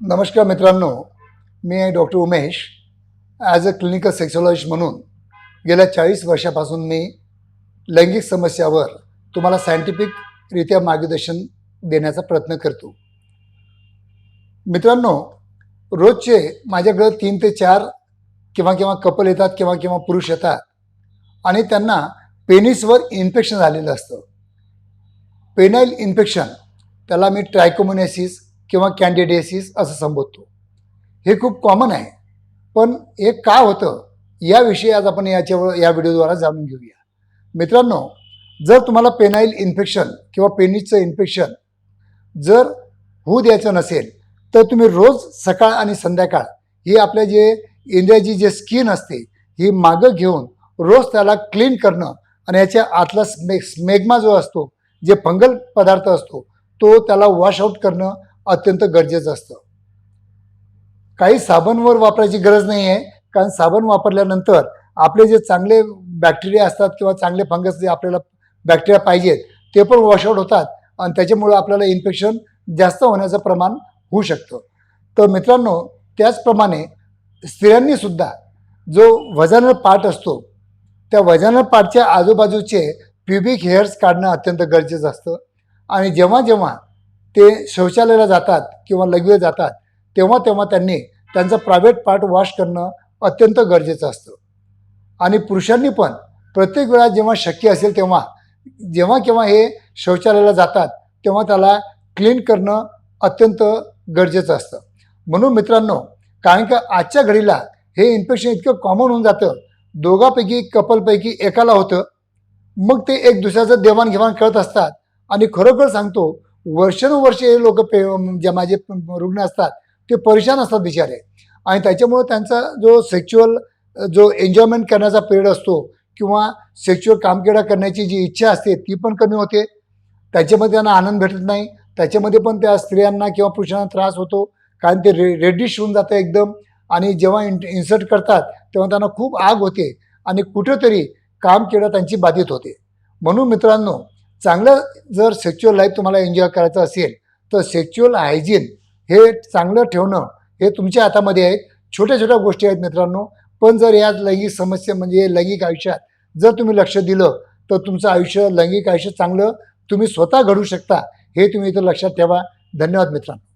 नमस्कार मित्रांनो मी आहे doctor Umesh. As a clinical sexologist म्हणून गेल्या चाळीस वर्षापासून मी लैंगिक समस्यावर तुम्हाला सायंटिफिकरित्या मार्गदर्शन देण्याचा प्रयत्न करतो. मित्रांनो रोजचे माझ्याकडं तीन ते चार किंवा किंवा कपल येतात किंवा किंवा पुरुष येतात आणि त्यांना पेनिसवर इन्फेक्शन झालेलं असतं. पेनाईल इन्फेक्शन त्याला मी ट्रायकोमोनेसिस किंवा कॅन्डिडेसिस असं संबोधतो. हे खूप कॉमन आहे. पण हे का होतं? याविषयी आज आपण याच्यावर या व्हिडिओद्वारा जाणून घेऊया. मित्रांनो जर तुम्हाला पेनाईल इन्फेक्शन किंवा पेनिसचं इन्फेक्शन जर होऊ द्यायचं नसेल तर तुम्ही रोज सकाळ आणि संध्याकाळ ही आपल्या जे इंद्रियाची जे स्किन असते ही मागं घेऊन रोज त्याला क्लीन करणं आणि याच्या आतला स्मे स्मेग्मा जो असतो जे फंगल पदार्थ असतो तो त्याला वॉश आउट करणं अत्यंत गरजेचं असतं. काही साबणवर वापरायची गरज नाही आहे कारण साबण वापरल्यानंतर आपले जे चांगले बॅक्टेरिया असतात किंवा चांगले फंगस जे आपल्याला बॅक्टेरिया पाहिजेत ते पण वॉशआउट होतात आणि त्याच्यामुळं आपल्याला इन्फेक्शन जास्त होण्याचं प्रमाण होऊ शकतं. तर मित्रांनो त्याचप्रमाणे स्त्रियांनी सुद्धा जो वजन पार्ट असतो त्या वजन पार्टच्या आजूबाजूचे प्युबिक हेअर्स काढणं अत्यंत गरजेचं असतं. आणि जेव्हा जेव्हा ते शौचालयाला जातात किंवा लघवीला जातात तेव्हा तेव्हा त्यांनी त्यांचं प्रायव्हेट पार्ट वॉश करणं अत्यंत गरजेचं असतं. आणि पुरुषांनी पण प्रत्येक वेळा जेव्हा शक्य असेल तेव्हा जेव्हा केव्हा हे शौचालयाला जातात तेव्हा त्याला क्लीन करणं अत्यंत गरजेचं असतं. म्हणून मित्रांनो कारण का आजच्या घडीला हे इन्फेक्शन इतकं कॉमन होऊन जातं दोघापैकी कपलपैकी एकाला होतं मग ते एक दुसऱ्याचं देवाणघेवाण करत असतात आणि खरोखर सांगतो वर्षानुवर्षे हे लोक पे जे माझे रुग्ण असतात ते परेशान असतात बिचारे. आणि त्याच्यामुळं त्यांचा जो सेक्च्युअल जो एन्जॉयमेंट करण्याचा पिरियड असतो किंवा सेक्च्युअल कामकेडा करण्याची जी इच्छा असते ती पण कमी होते. त्याच्यामध्ये त्यांना आनंद भेटत नाही. त्याच्यामध्ये पण त्या स्त्रियांना किंवा पुरुषांना त्रास होतो. कारण ते रे रेडिश होऊन जातं एकदम. आणि जेव्हा इन इन्सर्ट करतात तेव्हा त्यांना खूप आग होते. आणि कुठेतरी कामकिडा त्यांची बाधित होते. म्हणून मित्रांनो चांगलं जर सेक्च्युअल लाईफ तुम्हाला एन्जॉय करायचं असेल तर सेक्च्युअल हायजीन हे चांगलं ठेवणं हे तुमच्या हातामध्ये आहेत छोट्या छोट्या गोष्टी आहेत मित्रांनो. पण जर या लैंगिक समस्या म्हणजे लैंगिक आयुष्यात जर तुम्ही लक्ष दिलं तर तुमचं आयुष्य लैंगिक आयुष्य चांगलं तुम्ही स्वतः घडू शकता हे तुम्ही इथं लक्षात ठेवा. धन्यवाद मित्रांनो.